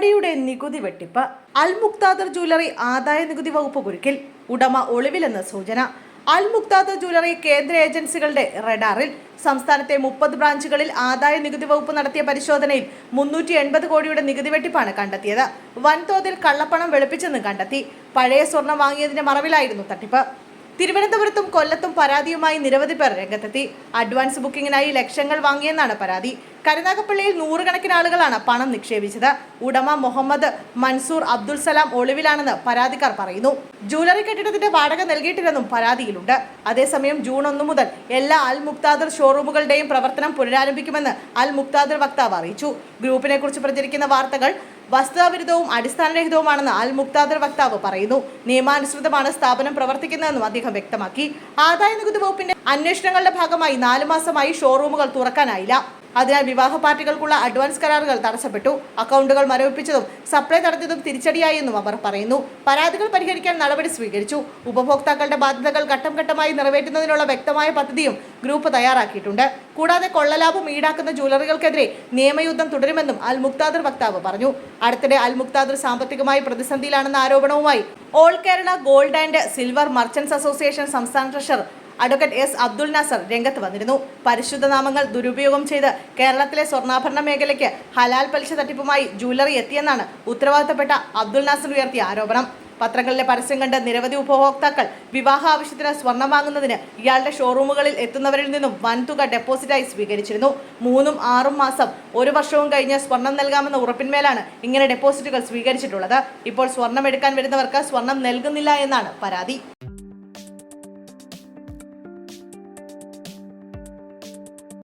കോടിയുടെ നികുതി വെട്ടിപ്പ് അൽ മുക്താദർ ജ്വല്ലറി ആദായ നികുതി വകുപ്പ് കുരുക്കിൽ ഉടമ ഒളിവിലെന്ന സൂചന. അൽ മുക്താദർ ജ്വല്ലറി കേന്ദ്ര ഏജൻസികളുടെ റഡാറിൽ സംസ്ഥാനത്തെ മുപ്പത് ബ്രാഞ്ചുകളിൽ ആദായ നികുതി വകുപ്പ് നടത്തിയ പരിശോധനയിൽ മുന്നൂറ്റി എൺപത് കോടിയുടെ നികുതി വെട്ടിപ്പാണ് കണ്ടെത്തിയത്. വൻതോതിൽ കള്ളപ്പണം വെളുപ്പിച്ചെന്ന് കണ്ടെത്തി. പഴയ സ്വർണം വാങ്ങിയതിന്റെ മറവിലായിരുന്നു തട്ടിപ്പ്. തിരുവനന്തപുരത്തും കൊല്ലത്തും പരാതിയുമായി നിരവധി പേർ രംഗത്തെത്തി. അഡ്വാൻസ് ബുക്കിംഗിനായി ലക്ഷങ്ങൾ വാങ്ങിയെന്നാണ് പരാതി. കരുനാഗപ്പള്ളിയിൽ നൂറുകണക്കിന് ആളുകളാണ് പണം നിക്ഷേപിച്ചത്. ഉടമ മുഹമ്മദ് മൻസൂർ അബ്ദുൽ സലാം ഒളിവിലാണെന്ന് പരാതിക്കാർ പറയുന്നു. ജൂലറി കെട്ടിടത്തിന്റെ വാടക നൽകിയിട്ടില്ലെന്നും പരാതിയിലുണ്ട്. അതേസമയം ജൂൺ ഒന്ന് മുതൽ എല്ലാ അൽ മുക്താദർ ഷോറൂമുകളുടെയും പ്രവർത്തനം പുനരാരംഭിക്കുമെന്ന് അൽ മുക്താദർ വക്താവ് അറിയിച്ചു. ഗ്രൂപ്പിനെ കുറിച്ച് പ്രചരിക്കുന്ന വാർത്തകൾ വസ്തുതാവിരുദ്ധവും അടിസ്ഥാനരഹിതവുമാണെന്ന് അൽ മുക്താദർ വക്താവ് പറയുന്നു. നിയമാനുസൃതമാണ് സ്ഥാപനം പ്രവർത്തിക്കുന്നതെന്നും അദ്ദേഹം വ്യക്തമാക്കി. ആദായ നികുതി വകുപ്പിന്റെ അന്വേഷണങ്ങളുടെ ഭാഗമായി നാലു മാസമായി ഷോറൂമുകൾ തുറക്കാനായില്ല. അതിനാൽ വിവാഹ പാർട്ടികൾക്കുള്ള അഡ്വാൻസ് കരാറുകൾ തടസ്സപ്പെട്ടു. അക്കൗണ്ടുകൾ മരവിപ്പിച്ചതും സപ്ലൈ തടഞ്ഞതും തിരിച്ചടിയായെന്നും അവർ പറയുന്നു. പരാതികൾ പരിഹരിക്കാൻ നടപടി സ്വീകരിച്ചു. ഉപഭോക്താക്കളുടെ ബാധ്യതകൾ ഘട്ടം ഘട്ടമായി നിറവേറ്റുന്നതിനുള്ള വ്യക്തമായ പദ്ധതിയും ഗ്രൂപ്പ് തയ്യാറാക്കിയിട്ടുണ്ട്. കൂടാതെ കൊള്ളലാഭം ഈടാക്കുന്ന ജ്വല്ലറികൾക്കെതിരെ നിയമയുദ്ധം തുടരുമെന്നും അൽ മുക്താദർ വക്താവ് പറഞ്ഞു. അടുത്തിടെ അൽ മുക്താദർ സാമ്പത്തികമായി പ്രതിസന്ധിയിലാണെന്ന ആരോപണവുമായി all Kerala gold and silver merchants association സംസ്ഥാന treasurer advocate S Abdul Nasar രംഗത്ത് വന്നിരുന്നു. പരിശുദ്ധ നാമങ്ങൾ ദുരുപയോഗം ചെയ്ത് കേരളത്തിലെ സ്വർണാഭരണ മേഖലയ്ക്ക് ഹലാൽ പലിശ തട്ടിപ്പുമായി ജൂവലറി എത്തിയെന്നാണ് ഉത്തരവാദിത്തപ്പെട്ട അബ്ദുൽ നാസർ ഉയർത്തിയ ആരോപണം. പത്രങ്ങളിലെ പരസ്യം കണ്ട് നിരവധി ഉപഭോക്താക്കൾ വിവാഹ ആവശ്യത്തിന് സ്വർണം വാങ്ങുന്നതിന് ഇയാളുടെ ഷോറൂമുകളിൽ എത്തുന്നവരിൽ നിന്നും വൻതുക ഡെപ്പോസിറ്റായി സ്വീകരിച്ചിരുന്നു. മൂന്നും ആറും മാസം ഒരു വർഷവും കഴിഞ്ഞ് സ്വർണം നൽകാമെന്ന ഉറപ്പിന്മേലാണ് ഇങ്ങനെ ഡെപ്പോസിറ്റുകൾ സ്വീകരിച്ചിട്ടുള്ളത്. ഇപ്പോൾ സ്വർണം എടുക്കാൻ വരുന്നവർക്ക് സ്വർണം നൽകുന്നില്ല എന്നാണ് പരാതി.